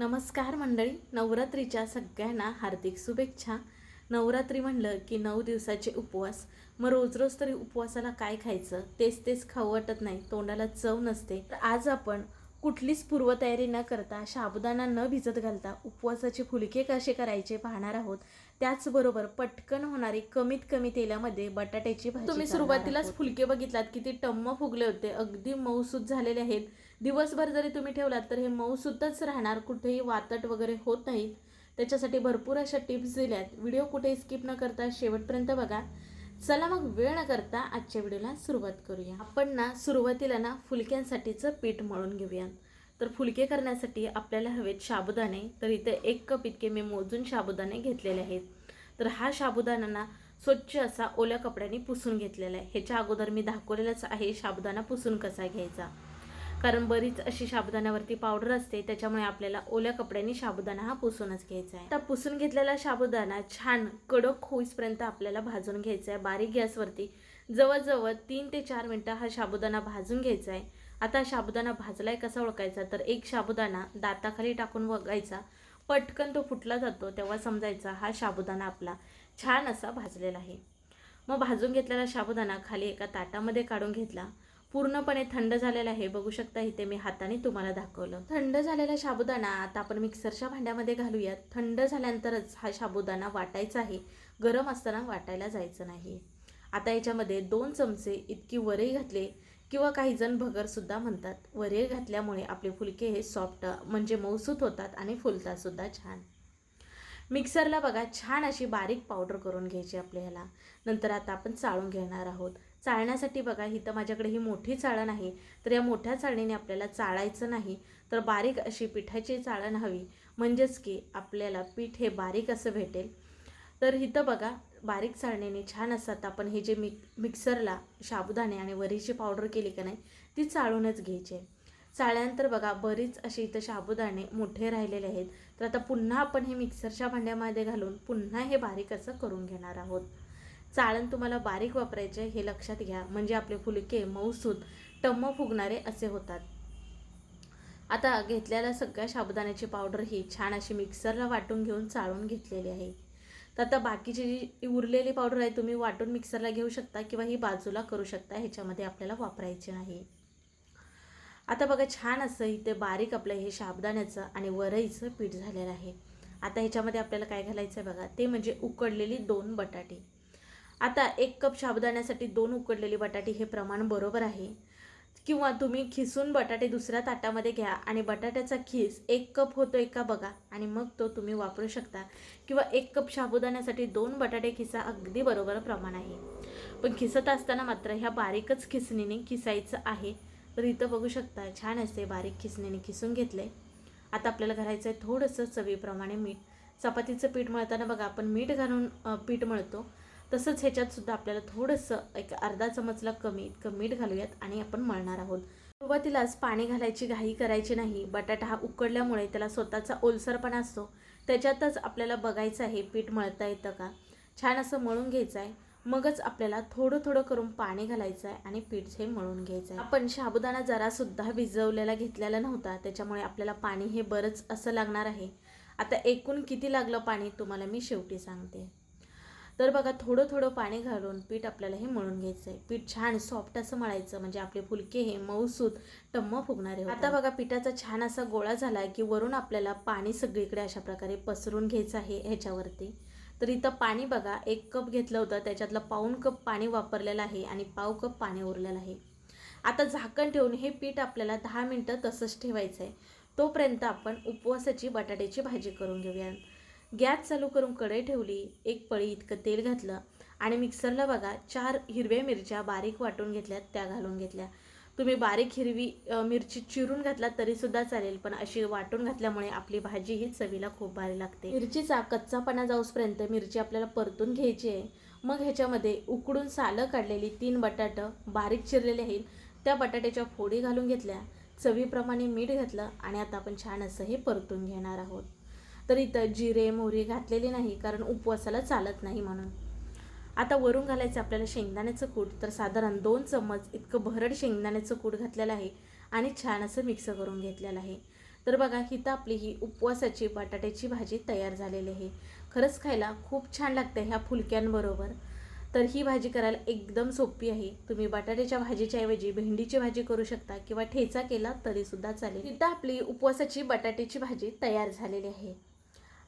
नमस्कार मंडळी नवरात्रीच्या सगळ्यांना हार्दिक शुभेच्छा. नवरात्री म्हणलं की नऊ दिवसाचे उपवास. मग रोज रोज तरी उपवासाला काय खायचं? तेच तेच खाऊ वाटत नाही तोंडाला चव नसते. तर आज आपण कुठलीच पूर्वतयारी न करता साबुदाणा न भिजत घालता उपवासाचे फुलके कसे करायचे पाहणार आहोत. त्याचबरोबर पटकन होणारी कमीत कमी तेलामध्ये बटाट्याची भाजी तुम्ही सुरुवातीलाच फुलके बघितलात किती टम्म फुगले होते. अगदी मऊसूद झालेले आहेत. दिवसभर जरी तुम्ही ठेवलात तर हे मऊसुद्धाच राहणार. कुठेही वातट वगैरे होत नाहीत. त्याच्यासाठी भरपूर अशा टिप्स दिल्यात. व्हिडिओ कुठेही स्किप न करता शेवटपर्यंत बघा. चला मग वेळ न करता आजच्या व्हिडिओला सुरुवात करूया. आपण ना सुरुवातीला ना फुलक्यांसाठीचं पीठ मळून घेऊया तर फुलके करण्यासाठी आपल्याला हवेत साबुदाणे तर इथे एक कप इतके मी मोजून साबुदाणे घेतलेले आहेत. तर हा साबुदाणा ना स्वच्छ असा ओल्या कपड्याने पुसून घेतलेला आहे. ह्याच्या अगोदर मी दाखवलेलाच आहे साबुदाणा पुसून कसा घ्यायचा. कारण बरीच अशी साबुदाण्यावरती पावडर असते त्याच्यामुळे आपल्याला ओल्या कपड्यांनी साबुदाणा हा पुसूनच घ्यायचा आहे. आता पुसून घेतलेला साबुदाणा छान कडक होईपर्यंत आपल्याला भाजून घ्यायचा आहे. बारीक गॅसवरती जवळजवळ तीन ते चार मिनटं हा साबुदाणा भाजून घ्यायचा आहे. आता साबुदाणा भाजलाय कसा ओळखायचा तर एक साबुदाणा दाताखाली टाकून बघायचा पटकन तो फुटला जातो तेव्हा समजायचा हा साबुदाणा आपला छान असा भाजलेला आहे. मग भाजून घेतलेला साबुदाणा खाली एका ताटामध्ये काढून घेतला. पूर्णपणे थंड झालेलं आहे. बघू शकता इथे मी हाताने तुम्हाला दाखवलं. थंड झालेला साबुदाणा आता आपण मिक्सरच्या भांड्यामध्ये घालूयात. थंड झाल्यानंतरच हा साबुदाणा वाटायचा आहे. गरम असताना वाटायला जायचं नाही. आता याच्यामध्ये दोन चमचे इतकी वरई घातले किंवा काही जण भगरसुद्धा म्हणतात. वरे घातल्यामुळे आपले फुलके हे सॉफ्ट म्हणजे मऊसूत होतात आणि फुलतातसुद्धा छान. मिक्सरला बघा छान अशी बारीक पावडर करून घ्यायची आपल्याला. नंतर आता आपण चाळून घेणार आहोत. चाळण्यासाठी बघा ही तर माझ्याकडे ही मोठी चाळण आहे. तर या मोठ्या चाळणीने आपल्याला चाळायचं नाही तर बारीक अशी पिठाची चाळण हवी. म्हणजेच की आपल्याला पीठ हे बारीक असं भेटेल. तर इथं बघा बारीक चाळणीने छान असतात आपण हे जे मिक मिक्सरला साबुदाणे आणि वरीची पावडर केली का नाही ती चाळूनच घ्यायची आहे. चाळल्यानंतर बघा बरीच असे इथं साबुदाणे मोठे राहिलेले आहेत. तर आता पुन्हा आपण हे मिक्सरच्या भांड्यामध्ये घालून पुन्हा हे बारीक असं करून घेणार आहोत. चाळण तुम्हाला बारीक वापरायचे हे लक्षात घ्या. म्हणजे आपले फुलके मऊसूत टम्म फुगणारे असे होतात. आता घेतलेल्या सगळ्या साबुदाण्याची पावडर ही छान अशी मिक्सरला वाटून घेऊन चाळून घेतलेली आहे. तर आता बाकीची जी उरलेली पावडर आहे तुम्ही वाटून मिक्सरला घेऊ शकता किंवा ही बाजूला करू शकता ह्याच्यामध्ये आपल्याला वापरायची नाही. आता बघा छान असं इथे बारीक आपलं हे शाबदाण्याचं आणि वरईचं पीठ झालेलं आहे. आता ह्याच्यामध्ये आपल्याला काय घालायचं आहे बघा ते म्हणजे उकडलेली दोन बटाटे. आता एक कप साबुदाण्यासाठी दोन उकडलेली बटाटे हे प्रमाण बरोबर आहे. किंवा तुम्ही खिसून बटाटे दुसऱ्या ताटामध्ये घ्या आणि बटाट्याचा खीस एक कप होतो आहे का बघा आणि मग तो तुम्ही वापरू शकता. किंवा एक कप साबुदाण्यासाठी दोन बटाटे खिसा अगदी बरोबर प्रमाण आहे. पण खिसत असताना मात्र ह्या बारीकच खिसणीने खिसायचं आहे. तर इथं बघू शकता छान असते बारीक खिसणीने खिसून घेतले आता आपल्याला घालायचं आहे थोडंसं चवीप्रमाणे मीठ. चपातीचं पीठ मळताना बघा आपण मीठ घालून पीठ मळतो. तसंच ह्याच्यात सुद्धा आपल्याला थोडंसं एक अर्धा चमचला कमी इतकं मीठ घालूयात आणि आपण मळणार आहोत. सुरुवातीलाच पाणी घालायची घाई करायची नाही. बटाटा हा उकडल्यामुळे त्याला स्वतःचा ओलसरपणा असतो. त्याच्यातच आपल्याला बघायचं आहे पीठ मळता येतं का? छान असं मळून घ्यायचं आहे मगच आपल्याला थोडं थोडं करून पाणी घालायचं आहे आणि पीठ हे मळून घ्यायचं आहे आपण साबुदाणा जरासुद्धा भिजवलेला घेतलेला नव्हता. त्याच्यामुळे आपल्याला पाणी हे बरंच असं लागणार आहे. आता एकूण किती लागलं पाणी? तुम्हाला मी शेवटी सांगते. तर बघा थोडं थोडं पाणी घालून पीठ आपल्याला हे मळून घ्यायचं आहे पीठ छान सॉफ्ट असं मळायचं म्हणजे आपले फुलके हे मऊसूत टम्म फुगणारे आता बघा पिठाचा छान असा गोळा झाला की वरून आपल्याला पाणी सगळीकडे अशा प्रकारे पसरून घ्यायचं आहे ह्याच्यावरती. तर इथं पाणी बघा एक कप घेतलं होतं त्याच्यातलं पाऊण कप पाणी वापरलेलं आहे आणि पाव कप पाणी उरलेलं आहे. आता झाकण ठेवून हे पीठ आपल्याला दहा मिनटं तसंच ठेवायचं आहे तोपर्यंत आपण उपवासाची बटाट्याची भाजी करून घेऊया. गॅस चालू करून कढई ठेवली एक पळी इतकं तेल घातलं आणि मिक्सरला बघा चार हिरव्या मिरच्या बारीक वाटून घेतल्या त्या घालून घेतल्या. तुम्ही बारीक हिरवी मिरची चिरून घातला तरीसुद्धा चालेल पण अशी वाटून घातल्यामुळे आपली भाजी ही चवीला खूप भारी लागते. मिरचीचा कच्चापणा जाऊसपर्यंत मिरची आपल्याला परतून घ्यायची आहे. मग ह्याच्यामध्ये उकडून सालं काढलेली तीन बटाटं बारीक चिरलेले आहेत त्या बटाट्याच्या फोडी घालून घेतल्या चवीप्रमाणे मीठ घातलं आणि आता आपण छान असं हे परतून घेणार आहोत. तर इथं जिरे मोहरी घातलेली नाही कारण उपवासाला चालत नाही म्हणून. आता वरून घालायचं आपल्याला शेंगदाण्याचं कूट. तर साधारण दोन चम्मच इतकं भरड शेंगदाण्याचं कूट घातलेलं आहे आणि छान असं मिक्स करून घेतलेलं आहे. तर बघा हिथं आपली ही उपवासाची बटाट्याची भाजी तयार झालेली आहे. खरंच खायला खूप छान लागते ह्या फुलक्यांबरोबर. तर ही भाजी करायला एकदम सोपी आहे. तुम्ही बटाट्याच्या भाजीच्या ऐवजी भेंडीची भाजी करू शकता किंवा ठेचा केला तरीसुद्धा चालेल. इथं आपली उपवासाची बटाट्याची भाजी तयार झालेली आहे.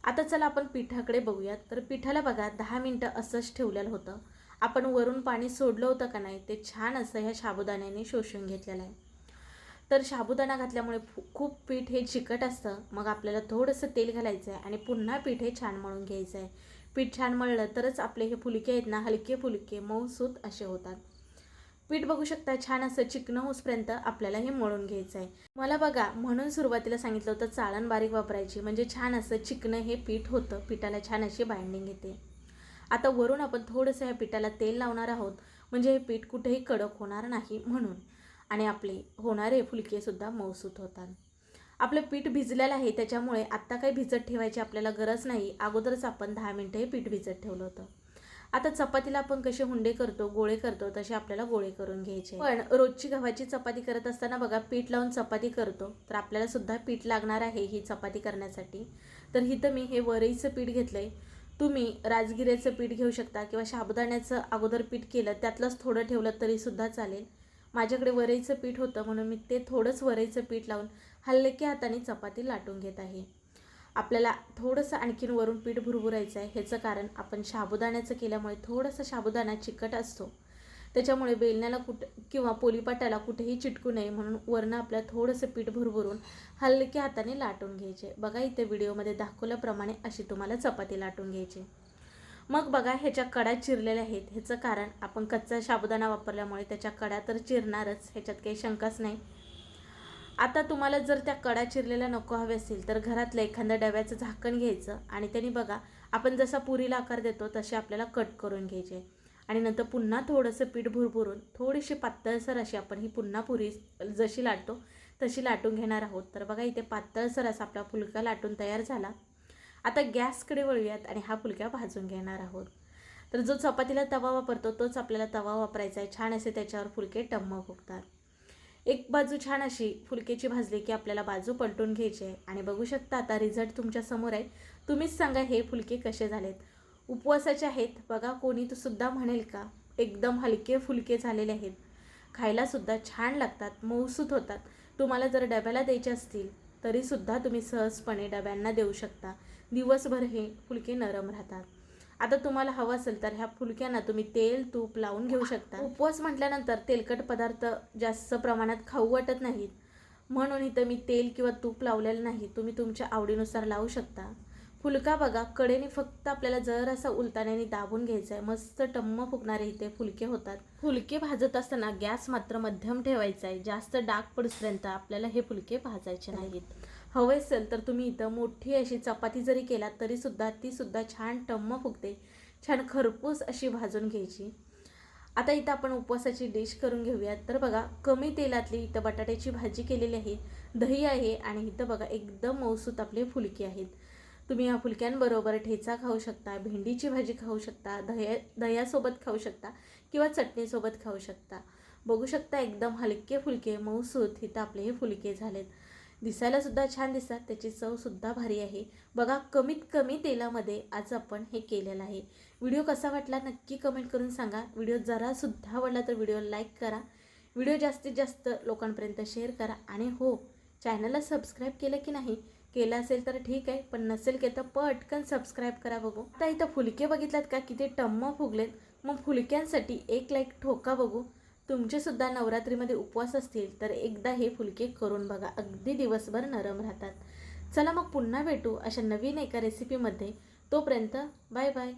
आता चला आपण पिठाकडे बघूयात. तर पिठाला बघा दहा मिनटं असंच ठेवलेलं होतं. आपण वरून पाणी सोडलं होतं का नाही ते छान असं ह्या साबुदाण्याने शोषून घेतलेलं आहे. तर साबुदाणा घातल्यामुळे खूप पीठ हे चिकट असतं. मग आपल्याला थोडंसं तेल घालायचं आहे आणि पुन्हा पीठ हे छान मळून घ्यायचं आहे पीठ छान मळलं तरच आपले हे फुलके आहेत ना हलके फुलके मऊसूत असे होतात. पीठ बघू शकता छान असं चिकणं होसपर्यंत आपल्याला हे मळून घ्यायचं आहे. मला बघा म्हणून सुरुवातीला सांगितलं होतं चाळण बारीक वापरायची म्हणजे छान असं चिकणं हे पीठ होतं पिठाला छान अशी बाइंडिंग येते. आता वरून आपण थोडंसं ह्या पिठाला तेल लावणार आहोत म्हणजे हे पीठ कुठेही कडक होणार नाही म्हणून. आणि आपले होणारे फुलकेसुद्धा मऊसूत होतात. आपलं पीठ भिजलेलं आहे त्याच्यामुळे आत्ता काही भिजत ठेवायची आपल्याला गरज नाही. अगोदरच आपण दहा मिनटं हे पीठ भिजत ठेवलं होतं. आता चपातीला आपण कसे हुंडे करतो गोळे करतो तसे आपल्याला गोळे करून घ्यायचे. पण रोजची गव्हाची चपाती करत असताना बघा पीठ लावून चपाती करतो. तर आपल्याला सुद्धा पीठ लागणार आहे ही चपाती करण्यासाठी. तर इथं मी हे वरईचं पीठ घेतलंय. तुम्ही राजगिऱ्याचं पीठ घेऊ शकता किंवा साबुदाण्याचं अगोदर पीठ केलं त्यातलंच थोडं ठेवलं तरीसुद्धा चालेल. माझ्याकडे वरईचं पीठ होतं म्हणून मी ते थोडंच वरईचं पीठ लावून हलक्या हाताने चपाती लाटून घेत आहे. आपल्याला थोडंसं आणखीन वरून पीठ भुरभुरायचं आहे. ह्याचं कारण आपण साबुदाण्याचं केल्यामुळे थोडंसं साबुदाणा चिकट असतो. त्याच्यामुळे बेलण्याला कुठं किंवा पोलीपाटाला कुठेही चिटकू नये म्हणून वरनं आपल्या थोडंसं पीठ भरभरून हलक्या हाताने लाटून घ्यायचे. बघा इथे व्हिडिओमध्ये दाखवल्याप्रमाणे अशी तुम्हाला चपाती लाटून घ्यायची. मग बघा ह्याच्या कडा चिरलेल्या आहेत. ह्याचं कारण आपण कच्चा साबुदाणा वापरल्यामुळे त्याच्या कडा तर चिरणारच. ह्याच्यात काही शंकाच नाही. आता तुम्हाला जर त्या कडा चिरलेल्या नको हवे असतील तर घरातलं एखाद्या डब्याचं झाकण घ्यायचं आणि त्यांनी बघा आपण जसा पुरीला आकार देतो तसे आपल्याला कट करून घ्यायचे. आणि नंतर पुन्हा थोडंसं पीठ भुरभुरून थोडीशी पातळसर अशी आपण ही पुन्हा पुरी जशी लाटतो तशी लाटून घेणार आहोत. तर बघा इथे पातळसर असा आपला फुलका लाटून तयार झाला. आता गॅसकडे वळूयात आणि हा फुलक्या भाजून घेणार आहोत. तर जो चपातीला तवा वापरतो तोच आपल्याला तवा वापरायचा आहे. छान असे त्याच्यावर फुलके टम्म फुगतात. एक बाजू छान अशी फुलकेची भाजली की आपल्याला बाजू पलटून घ्यायची आहे. आणि बघू शकता आता रिझल्ट तुमच्यासमोर आहे. तुम्हीच सांगा हे फुलके कसे झालेत. उपवासाचे आहेत. बघा कोणी तो सुद्धा म्हणेल का? एकदम हलके फुलके झालेले आहेत. खायलासुद्धा छान लागतात मऊसूत होतात. तुम्हाला जर डब्याला द्यायचे असतील तरीसुद्धा तुम्ही सहजपणे डब्यांना देऊ शकता. दिवसभर हे फुलके नरम राहतात. आता तुम्हाला हवं असेल तर ह्या फुलक्यांना तुम्ही तेल तूप लावून घेऊ शकता. उपवास म्हटल्यानंतर तेलकट पदार्थ जास्त प्रमाणात खाऊ वाटत नाहीत. म्हणून इथं मी तेल किंवा तूप लावलेलं नाही. तुम्ही तुमच्या आवडीनुसार लावू शकता. फुलका बघा कडेने फक्त आपल्याला जर असा उलताण्याने दाबून घ्यायचा आहे मस्त टम्म फुकणारे इथे फुलके होतात. फुलके भाजत असताना गॅस मात्र मध्यम ठेवायचा आहे जास्त डाग पडसपर्यंत आपल्याला हे फुलके भाजायचे नाहीत. हवे असेल तर तुम्ही इथं मोठी अशी चपाती जरी केलात तरीसुद्धा तीसुद्धा छान टम्म फुगते. छान खरपूस अशी भाजून घ्यायची. आता इथं आपण उपवासाची डिश करून घेऊयात. तर बघा कमी तेलातली इथं बटाट्याची भाजी केलेली आहे दही आहे आणि इथं बघा एकदम मौसूत आपले फुलके आहेत. तुम्ही या फुलक्यांबरोबर ठेचा खाऊ शकता भेंडीची भाजी खाऊ शकता दह्या दह्यासोबत खाऊ शकता किंवा चटणीसोबत खाऊ शकता. बघू शकता एकदम हलके फुलके मऊसूत इथं आपले हे फुलके झालेत. दिसायला सुद्धा छान दिसतात. त्याची चवसुद्धा भारी आहे. बघा कमीत कमी तेलामध्ये आज आपण हे केलेलं आहे. व्हिडिओ कसा वाटला नक्की कमेंट करून सांगा. व्हिडिओ जरासुद्धा आवडला तर व्हिडिओ लाईक करा. व्हिडिओ जास्तीत जास्त लोकांपर्यंत शेअर करा. आणि हो चॅनलला सबस्क्राईब केलं की नाही? केलं असेल तर ठीक आहे. पण नसेल केलं तर पटकन सबस्क्राईब करा बघू. आता इथं फुलके बघितलात का? किती टम्म फुगलेत. मग फुलक्यांसाठी एक लाईक ठोका बघू. तुमचेसुद्धा नवरात्रीमध्ये उपवास असतील तर एकदा हे फुलके करून बघा. अगदी दिवसभर नरम राहतात. चला मग पुन्हा भेटू अशा नवीन एका रेसिपीमध्ये तोपर्यंत बाय बाय